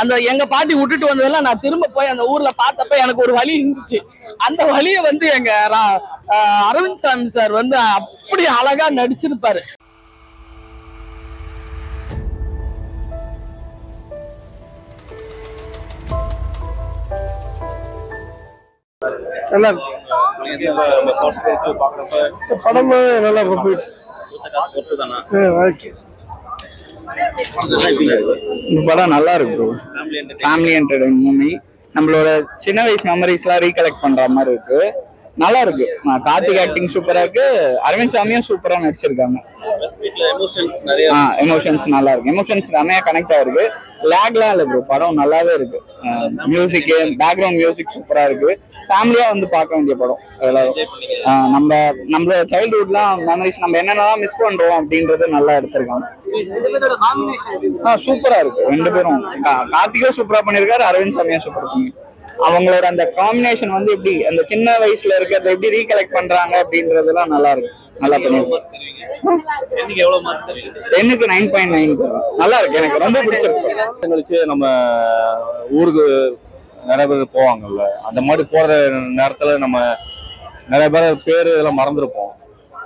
அந்த எங்க பாட்டி விட்டுட்டு வந்ததெல்லாம் நான் திரும்ப போய் அந்த ஊர்ல பார்த்தப்ப எனக்கு ஒரு வழி இருந்துச்சு. அந்த வழியை வந்து எங்க அரவிந்த் சாமி சார் வந்து அப்படி அழகா நடிச்சிருப்பாரு. நல்லா இருக்கு படம் நல்லா போயிடுச்சு. ஓகே இந்த படம் நல்லா இருக்கு ப்ரோ ஃபேமிலி என்டர்டைன் மூவி நம்மளோட சின்ன வயசு மெமரிஸ்லாம் ரீகலெக்ட் பண்ற மாதிரி இருக்கு. நல்லா இருக்கு. நான் கார்த்திக் ஆக்டிங் சூப்பரா இருக்கு. அரவிந்த் சாமியும் சூப்பரா நடிச்சிருக்காங்க. ஆ எமோஷன்ஸ் நல்லா இருக்கு. எமோஷன்ஸ் நிறைய கனெக்ட் ஆயிருக்கு. லேக்லாம் இல்லை ப்ரோ படம் நல்லாவே இருக்கு. மியூசிக் பேக்ரவுண்ட் மியூசிக் சூப்பரா இருக்கு. ஃபேமிலியா வந்து பார்க்க வேண்டிய படம். அதெல்லாம் நம்ம நம்ம நம்மளோட சைல்ட்ஹுட்லாம் மெமரிஸ் நம்ம என்னென்னலாம் மிஸ் பண்றோம் அப்படின்றது நல்லா எடுத்திருக்காங்க. ஆ சூப்பரா இருக்கு. ரெண்டு பேரும். கார்த்திகோ சூப்பரா பண்ணிருக்காரு அரவிந்த் சாமியும் சூப்பரா பண்ணி. அவங்களோட அந்த காம்பினேஷன் வந்து எப்படி அந்த சின்ன வயசுல இருக்கிறத எப்படி ரீகலெக்ட் பண்றாங்க அப்படின்றதெல்லாம் நல்லா இருக்கு. நல்லா பண்ணிருக்காங்க. டென்னுக்கு நைன் பாயிண்ட் நைன் நல்லா இருக்கு எனக்கு ரொம்ப பிடிச்சிருக்கு. கழிச்சு நம்ம ஊருக்கு நிறைய பேர் போவாங்கல்ல அந்த மாதிரி போற நேரத்துல நம்ம நிறைய பேர் பேர் இதெல்லாம் மறந்துருப்போம்.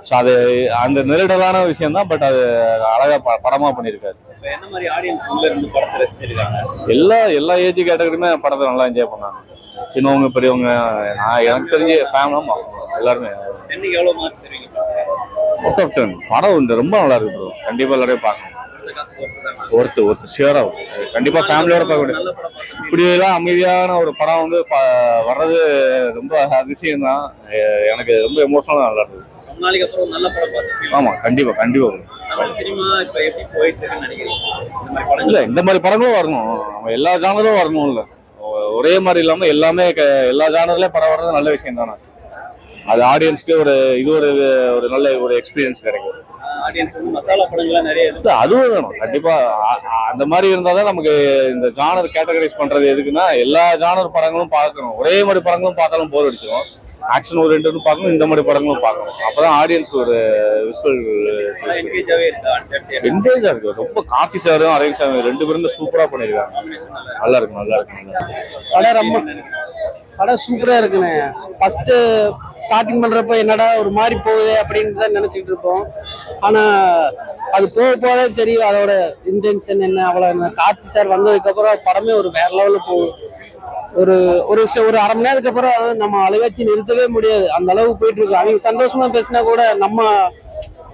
ஸோ அது அந்த நெருடலான விஷயம் தான் பட் அது அழகா ப- படமா பண்ணியிருக்காரு. என்ன மாதிரி ஆடியன்ஸ் உள்ள இருந்து படத்தை ரசிச்சிருக்காங்க? எல்லா எல்லா ஏஜ் கேட்டகரியுமே படத்தை நல்லா என்ஜாய் பண்ணாங்க. சின்னவங்க பெரியவங்க நான் எனக்கு தெரிஞ்ச ஃபேமிலி எல்லாருமே. என்னைக்கு எவ்வளவு மார்க் தருவீங்க அவுட் ஆஃப் டென் படம் வந்து ரொம்ப நல்லா இருக்கு ப்ரோ கண்டிப்பாக எல்லாரையும் பார்க்கணும். இந்த காசு பொறுத்துதானா? ஒருத்து ஒருத்து ஃபேமிலியோட பார்க்க முடியும் இப்படியெல்லாம் அமைதியான ஒரு படம் வந்து ப- வர்றது ரொம்ப அதிசயம் தான் எனக்கு ரொம்ப எமோஷனலாக நல்லா இருக்குது ஆமாம் நாளைக்கு அப்புறம் இல்லை நல்ல படம் பார்த்து தமிழ் சினிமா எப்படி போயிட்டு இருக்குன்னு இந்த மாதிரி இந்த மாதிரி படங்களும் வரணும். நம்ம எல்லா ஜானரும் வரணும் இல்லை ஒரே மாதிரி இல்லாமல் எல்லாமே எல்லா ஜானர்லேயும் படம் வர்றது நல்ல விஷயம் தானே அது ஆடியன்ஸ்க்கு ஒரு இது ஒரு ஒரு நல்ல ஒரு எக்ஸ்பீரியன்ஸ் கிடைக்கும். ஆடியன்ஸ் வந்து மசாலா படங்கள்லாம் நிறைய எதிர்த்து இல்ல, அதுவும் வேணும். கண்டிப்பா அந்த மாதிரி இருந்தாதான் நமக்கு இந்த ஜானர் கேட்டகரைஸ் பண்றது எதுக்குன்னா எல்லா ஜானர் படங்களும் பார்க்கணும். ஒரே மாதிரி படங்களும் பார்த்தாலும் போர் அடிச்சிடும் ஆக்ஷன் ஒரு ரெண்டு பார்க்கணும் இந்த மாதிரி படங்களும் பார்க்கணும். அப்பதான் ஆடியன்ஸ்க்கு ஒரு விஷுவல் என்கேஜா இருக்கு ரொம்ப கார்த்தி சாரும் அரவிந்த் சாரும் ரெண்டு பேரும் சூப்பரா பண்ணிருக்காங்க. நல்லா இருக்கு. நல்லா இருக்கு. நல்லா இருக்கு நல்லா இருக்கு. படம் ரொம்ப படம் சூப்பரா இருக்குண்ணே. ஃபர்ஸ்ட் ஸ்டார்டிங் பண்றப்ப என்னடா ஒரு மாதிரி போகுது அப்படின்னு தான் நினைச்சிட்டு இருப்போம். ஆனா அது போக போகவே தெரியும் அதோட இன்டென்ஷன் என்ன அவ்வளோ என்ன. கார்த்தி சார் வந்ததுக்கு அப்புறம் படமே ஒரு வேற லெவலில் போகும் ஒரு ஒரு ஒரு அரை மணி நேரத்துக்கு அப்புறம் நம்ம அழுகாச்சி நிறுத்தவே முடியாது. அந்த அளவுக்கு போயிட்டு இருக்கு. அவங்க சந்தோஷமா பேசினா கூட நம்ம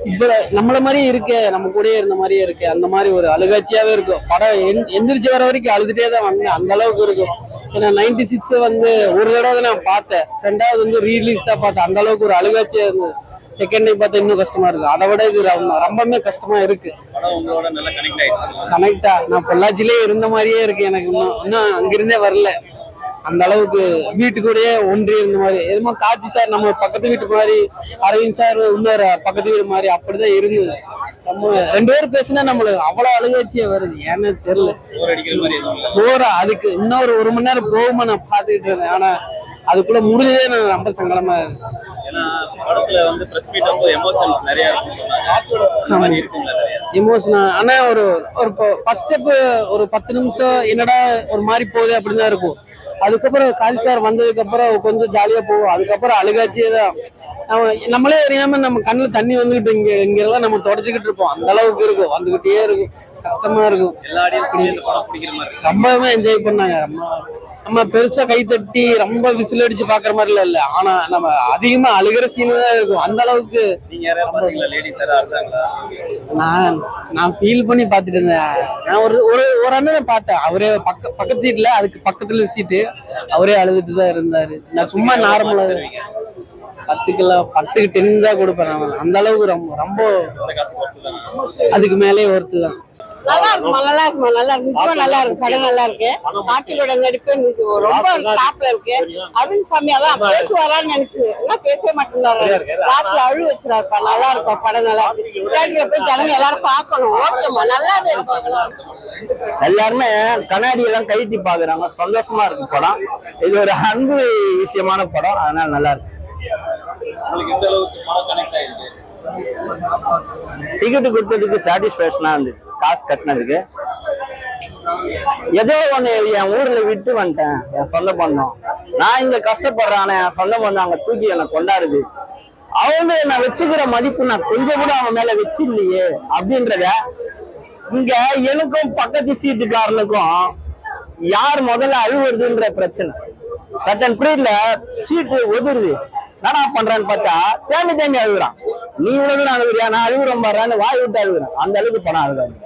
இப்ப நம்மள மாதிரியே இருக்கு நம்ம கூடயே இருந்த மாதிரியே இருக்கு அந்த மாதிரி ஒரு அழுகாட்சியாவே இருக்கும். படம் எந்- எந்திரிச்சு வர வரைக்கும் அழுதுட்டே தான் வந்தேன். அந்த அளவுக்கு இருக்கும். ஏன்னா நைன்டி சிக்ஸ் வந்து ஒரு தடவை நான் பார்த்தேன். ரெண்டாவது வந்து ரீலீஸ் தான் பார்த்தேன். அந்த அளவுக்கு ஒரு அழுகாட்சியா இருந்தது. செகண்ட் டைம் பார்த்தா இன்னும் கஷ்டமா இருக்கு. அதை விட இது ரொம்ப- ரொம்பவுமே கஷ்டமா இருக்கு. கனெக்டா நான் பொள்ளாச்சிலே இருந்த மாதிரியே இருக்கு எனக்கு. இன்னும் இன்னும் அங்கிருந்தே வரல. அந்த அளவுக்கு வீட்டு கூடயே ஒன்றி இருந்த மாதிரி. எதுமோ கார்த்தி சார் நம்ம பக்கத்து வீட்டு மாதிரி அரவிந்த் சார் இன்னொரு பக்கத்து வீடு மாதிரி அப்படிதான் இருந்தது. நம்ம ரெண்டு பேரும் பேசினா நம்மளுக்கு அவ்வளவு அழுகாட்சியா வருது. ஏன்னு தெரியல. போறா அதுக்கு இன்னொரு ஒரு மணி நேரம் போகுமா நான் பாத்துக்கிட்டு இருந்தேன். ஆனா அதுக்குள்ள முடிஞ்சதே நான் ரொம்ப சங்கடமா இருக்கு எமோஷனல் ஆனா ஒரு ஒரு ஃபர்ஸ்ட் ஸ்டெப் ஒரு பத்து நிமிஷம் என்னடா ஒரு மாதிரி போகுது அப்படின்னு தான் இருக்கும். அதுக்கப்புறம் காலி சார் வந்ததுக்கு அப்புறம் கொஞ்சம் ஜாலியா போகும். அதுக்கப்புறம் அழுகாச்சியே தான். நம்மளே அறியாம நம்ம கண்ணுல தண்ணி வந்துகிட்டு இங்க இங்க எல்லாம் நம்ம தொடச்சிக்கிட்டு இருப்போம். அந்த அளவுக்கு இருக்கும். வந்துகிட்டே இருக்கும். கஷ்டமா இருக்கும். மாதிரி ரொம்பவே என்ஜாய் பண்ணாங்க. ரொம்ப நம்ம பெருசா கை தட்டி ரொம்ப விசில் அடிச்சு பாக்குற மாதிரிலாம் இல்ல. ஆனா நம்ம அதிகமா அழுகிற சீன் தான் இருக்கும். அந்த அளவுக்கு நான் நான் ஃபீல் பண்ணி பார்த்துட்டு இருந்தேன். நான் ஒரு ஒரு ஒரு அண்ணனை பார்த்தேன். அவரே பக்க பக்கத்து சீட்ல அதுக்கு பக்கத்துல சீட்டு அவரே அழுதுட்டு தான் இருந்தாரு. நான் சும்மா நார்மலா பத்துக்கெல்லாம் பத்துக்கு டென் தான் கொடுப்பேன் நான் அந்த அளவுக்கு ரொம்ப ரொம்ப அதுக்கு மேலே ஒருத்து தான் நல்லா இருக்குமா நல்லா இருக்குமா நல்லா இருக்கு. நிச்சயமா நல்லா இருக்கு படம் நல்லா இருக்கு. கார்த்திகோட நடிப்பு ரொம்ப டாப்ல இருக்கு. அரவிந்த் சாமி அதான் பேசுவாரான்னு நினைச்சது என்ன பேசவே மாட்டேங்கிறாரு லாஸ்ட்ல அழு வச்சிருப்பா நல்லா இருக்கும் படம் நல்லா இருக்கு. தேட்டர்ல போய் ஜனங்க எல்லாரும் பார்க்கணும். ஓகேமா நல்லாவே இருக்கு. எல்லாருமே கண்ணாடி எல்லாம் கைட்டி பாக்குறாங்க. சந்தோஷமா இருக்கு படம். இது ஒரு அன்பு விஷயமான படம் அதனால நல்லா இருக்கு. உங்களுக்கு எந்த அளவுக்கு படம் கனெக்ட் ஆயிடுச்சு? டிக்கெட் கொடுத்ததுக்கு சாட்டிஸ்பேக்ஷனா இருந்துச்சு காசு கட்டினதுக்கு. ஏதோ ஒண்ணு என் ஊர்ல விட்டு வந்துட்டேன். என் சொந்த பந்தம் நான் இங்க கஷ்டப்படுறானே. என் சொந்த பந்தம் அங்க தூக்கி என்னை கொண்டாடுது. அவங்க நான் வச்சுக்கிற மதிப்பு நான் கொஞ்சம் கூட அவங்க மேல வச்சிடலையே அப்படின்றத இங்க எனக்கும் பக்கத்து சீட்டுக்காரனுக்கும் யார் முதல்ல அழுவுறதுன்ற பிரச்சனை. சட்டன் பீரியட்ல சீட்டு ஒதுருது. என்னடா பண்றான்னு பார்த்தா தேம்பி தேம்பி அழுகுறான். நீ இவ்வளவு தூரம் அழுகுறியா? நான் அழுகுறேன் பாருன்னு வாய் விட்டு அழுகுறேன். அந்த அளவுக்கு படம்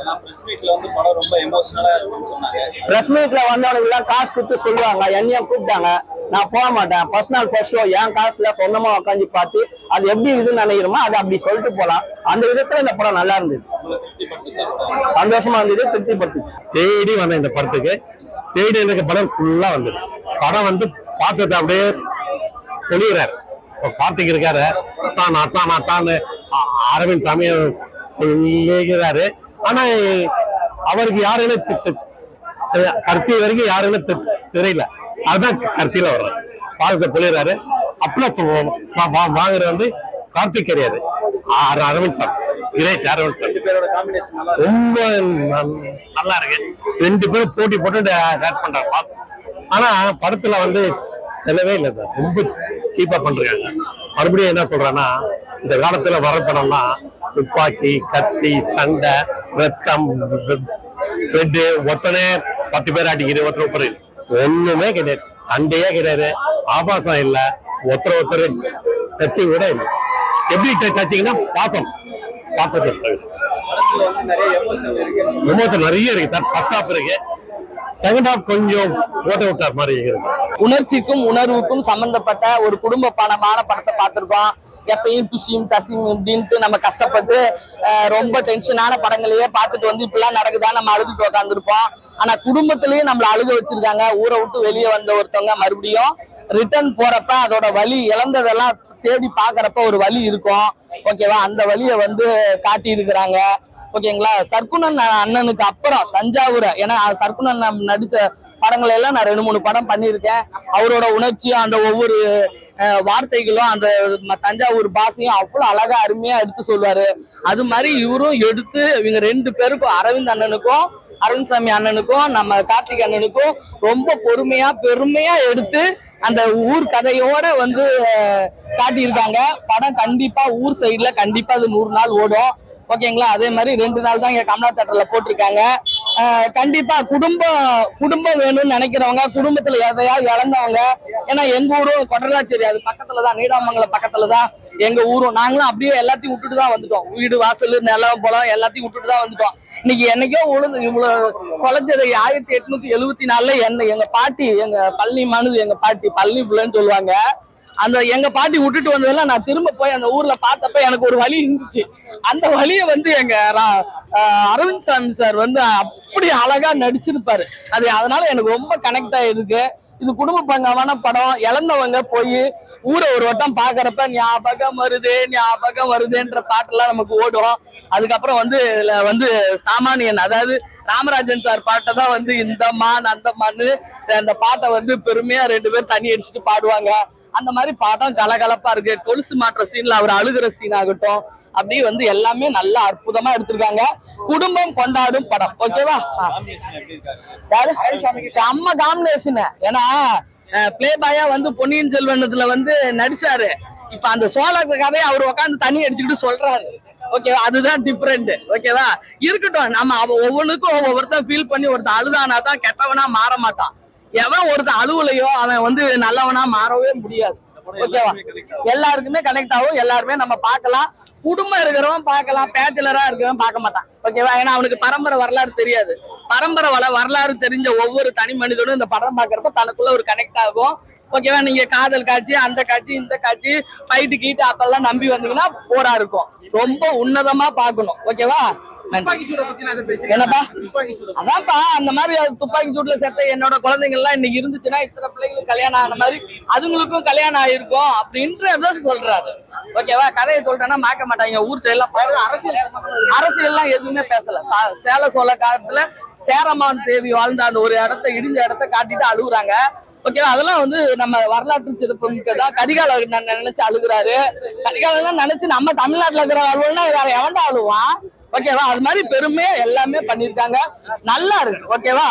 ஏன்னா பிரஸ் மீட்ல வந்து படம் ரொம்ப எமோஷனலா இருக்கும்னு சொன்னாங்க. பிரஸ் மீட்ல வந்தவனுக்கு எல்லாம் காசு கொடுத்து சொல்லுவாங்க. என்னையும் கூப்பிட்டாங்க. நான் போக மாட்டேன். ஃபர்ஸ்ட் நாள் ஃபர்ஸ்ட் ஷோ என் காசுல சொந்தமா உட்காந்து பார்த்து அது எப்படி இருக்குன்னு நினைக்கிறோமோ அதை அப்படி சொல்லிட்டு போலாம். அந்த விதத்துல இந்த படம் நல்லா இருந்தது. சந்தோஷமா இருந்தது திருப்திப்படுத்துச்சு. தேடி வந்தேன் இந்த படத்துக்கு. தேடி எனக்கு படம் ஃபுல்லா வந்தது. படம் வந்து பார்த்தது அப்படியே பொழியிறாரு இப்போ கார்த்திக் இருக்காரு. அத்தான் அத்தான் அத்தான்னு அரவிந்த் சாமி இருக்கிறாரு ஆனா அவருக்கு யாருன்னு கருத்தி வரைக்கும் யாருன்னு தெரியல. அதுதான் கடைசியில வர்றாரு பாதத்தை பொழியிறாரு. அப்புறம் வாங்குறது வந்து கார்த்திக் கிடையாது. ஆர் அரவிந்த் சாமி கிரேட் அரவிந்த் சாமி ரொம்ப நல்லா இருக்கு. ரெண்டு பேரும் போட்டி போட்டு ஆட் பண்றாங்க. ஆனா படத்துல வந்து செலவே இல்லை சார். ரொம்ப சீப்பா பண்ணுறாங்க மறுபடியும் என்ன சொல்கிறேன்னா இந்த காலத்துல வர படம்னா துப்பாக்கி கத்தி சண்டை ரத்தம் பெட்டு ஒத்தனே பத்து பேர் அடிக்கிறது ஒருத்தர் ஒருத்தர். ஒண்ணுமே கிடையாது. சண்டையே கிடையாது. ஆபாசம் இல்லை. ஒருத்தர் ஒருத்தர் டச்சிங் கூட இல்லை. எப்படி டச்சிங்னா பாத்தம் பார்த்து படத்துல நிறைய இருக்கு. சார் ஃபர்ஸ்ட் ஹாஃப் இருக்கு. செகண்ட் ஹாஃப் கொஞ்சம் ஓட்ட விட்டார் மாதிரி இருக்கு. உணர்ச்சிக்கும் உணர்வுக்கும் சம்பந்தப்பட்ட ஒரு குடும்ப படமான படத்தை பார்த்திருக்கோம். எப்பயும் துசியும் தசியும் இப்படின்ட்டு நம்ம கஷ்டப்பட்டு ரொம்ப டென்ஷனான படங்களையே பார்த்துட்டு வந்து இப்படிலாம் நடக்குதா நம்ம அழுதுட்டு உட்காந்துருப்போம் ஆனா குடும்பத்திலயும் நம்மள அழுக வச்சிருக்காங்க. ஊரை விட்டு வெளியே வந்த ஒருத்தவங்க மறுபடியும் ரிட்டர்ன் போறப்ப அதோட வழி இழந்ததெல்லாம் தேடி பாக்குறப்ப ஒரு வழி இருக்கும். ஓகேவா அந்த வழியை வந்து காட்டி இருக்கிறாங்க ஓகேங்களா சர்க்குணன் அண்ணனுக்கு அப்புறம் தஞ்சாவூரை ஏன்னா சர்க்குணன் நடித்த படங்கள் எல்லாம் நான் ரெண்டு மூணு படம் பண்ணியிருக்கேன். அவரோட உணர்ச்சியும் அந்த ஒவ்வொரு வார்த்தைகளும் அந்த தஞ்சாவூர் பாஷையும் அவ்வளவு அழகா அருமையா எடுத்து சொல்லுவாரு அது மாதிரி இவரும் எடுத்து இவங்க ரெண்டு பேருக்கும் அரவிந்த் அண்ணனுக்கும் அரவிந்த் சாமி அண்ணனுக்கும் நம்ம கார்த்திக் அண்ணனுக்கும் ரொம்ப பொறுமையா பெருமையா எடுத்து அந்த ஊர் கதையோட வந்து காட்டியிருக்காங்க. படம் கண்டிப்பா ஊர் சைடுல கண்டிப்பா அது நூறு நாள் ஓடும். ஓகேங்களா? அதே மாதிரி ரெண்டு நாள் தான் இங்க கமலா தேட்டர்ல போட்டிருக்காங்க. கண்டிப்பா குடும்பம் குடும்பம் வேணும்னு நினைக்கிறவங்க குடும்பத்துல எதையாவது இழந்தவங்க ஏன்னா எங்க ஊரும் கொடலாச்சேரி அது பக்கத்துலதான் நீடாமங்கலம் பக்கத்துலதான் எங்க ஊரும். நாங்களும் அப்படியே எல்லாத்தையும் விட்டுட்டு தான் வந்துட்டோம். வீடு வாசல் நிலம் குளம் எல்லாத்தையும் விட்டுட்டு தான் வந்துட்டோம். இன்னைக்கு என்னைக்கோ உழுது இவ்வளவு குழஞ்சது ஆயிரத்தி எட்நூத்தி எழுபத்தி நாலுல என்ன எங்க பாட்டி எங்க பழனி மனுது எங்க பாட்டி பழனி பிள்ளைன்னு சொல்லுவாங்க. அந்த எங்க பாட்டி விட்டுட்டு வந்ததெல்லாம் நான் திரும்ப போய் அந்த ஊர்ல பார்த்தப்ப எனக்கு ஒரு வழி இருந்துச்சு. அந்த வழியை வந்து எங்க அரவிந்த் சாமி சார் வந்து அப்படி அழகா நடிச்சிருப்பாரு. அது அதனால எனக்கு ரொம்ப கனெக்ட் ஆயிருக்கு. இது குடும்ப பங்கமான படம். இழந்தவங்க போய் ஊரை ஒரு வட்டம் பாக்குறப்ப ஞாபகம் வருது ஞாபகம் வருதுன்ற பாட்டெல்லாம் நமக்கு ஓடுறோம் அதுக்கப்புறம் வந்து இதுல வந்து சாமானியன் அதாவது ராமராஜன் சார் பாட்டை தான் வந்து இந்த மான் அந்த மான்னு அந்த பாட்டை வந்து பெருமையா ரெண்டு பேரும் தண்ணி அடிச்சுட்டு பாடுவாங்க. அந்த மாதிரி படம் கலகலப்பா இருக்கு. கொலுசு மாற்ற சீன்ல அவர் அழுகிற சீன் ஆகட்டும். அப்படி வந்து எல்லாமே நல்லா அற்புதமா எடுத்திருக்காங்க. குடும்பம் கொண்டாடும் படம். ஓகேவா யாரு? செம்ம காம்பினேஷன் ஏன்னா பிளே பாயா வந்து பொன்னியின் செல்வனத்துல வந்து நடிச்சாரு. இப்ப அந்த சோழ கதையை அவர் உட்காந்து தண்ணி அடிச்சுக்கிட்டு சொல்றாரு. ஓகேவா அதுதான் டிஃப்ரெண்ட் ஓகேவா இருக்கட்டும். நம்ம அவ ஒவ்வொன்றுக்கும் ஒவ்வொருத்தன் ஃபீல் பண்ணி ஒருத்தன் அழுதானா தான் கெட்டவனா மாற மாட்டான். எவன் ஒருத்தன் அழுவலையோ அவன் வந்து நல்லவனா மாறவே முடியாது. ஓகேவா எல்லாருக்குமே கனெக்ட் ஆகும். எல்லாருமே நம்ம பார்க்கலாம். குடும்பம் இருக்கிறவன் பார்க்கலாம். பேச்சுலரா இருக்கிறவன் பார்க்க மாட்டான். ஓகேவா ஏன்னா அவனுக்கு பரம்பரை வரலாறு தெரியாது. பரம்பரை வள வரலாறு தெரிஞ்ச ஒவ்வொரு தனி மனிதனும் இந்த படம் பார்க்கறப்ப தனக்குள்ள ஒரு கனெக்ட் ஆகும். ஓகேவா நீங்க காதல் காட்சி அந்த காட்சி இந்த காட்சி ஃபைட்டு கீட்டு அப்பெல்லாம் நம்பி வந்தீங்கன்னா போரா இருக்கும். ரொம்ப உன்னதமா பார்க்கணும். ஓகேவா. என்னப்பா? அதான்ப்பா அந்த மாதிரி துப்பாக்கி சூட்ல செத்த என்னோட குழந்தைங்க எல்லாம் இன்னைக்கு இருந்துச்சுன்னா இத்தனை பிள்ளைங்களுக்கு கல்யாணம் ஆன மாதிரி அதுங்களுக்கும் கல்யாணம் ஆயிருக்கும் அப்படின்றத சொல்றாரு. ஓகேவா? கதையை சொல்றேன்னா மாக்க மாட்டாங்க. ஊர் சைட்லாம் அரசியல் அரசியல்லாம் எதுவுமே பேசல. சேல சோழ காலத்துல சேரமான் தேவி வாழ்ந்த அந்த ஒரு இடத்த இடிஞ்ச இடத்த காட்டிட்டு அழுகுறாங்க. ஓகேவா? அதெல்லாம் வந்து நம்ம வரலாற்று சிறப்பு தான் கரிகால நினைச்சு அழுகுறாரு. கரிகாலம் நினைச்சு நம்ம தமிழ்நாட்டுல இருக்கிற அழுவல்னா வேற எவன்டா அழுவான்? ஓகேவா? அது மாதிரி பெருமையா எல்லாமே பண்ணிருக்காங்க நல்லா இருக்கு. ஓகேவா?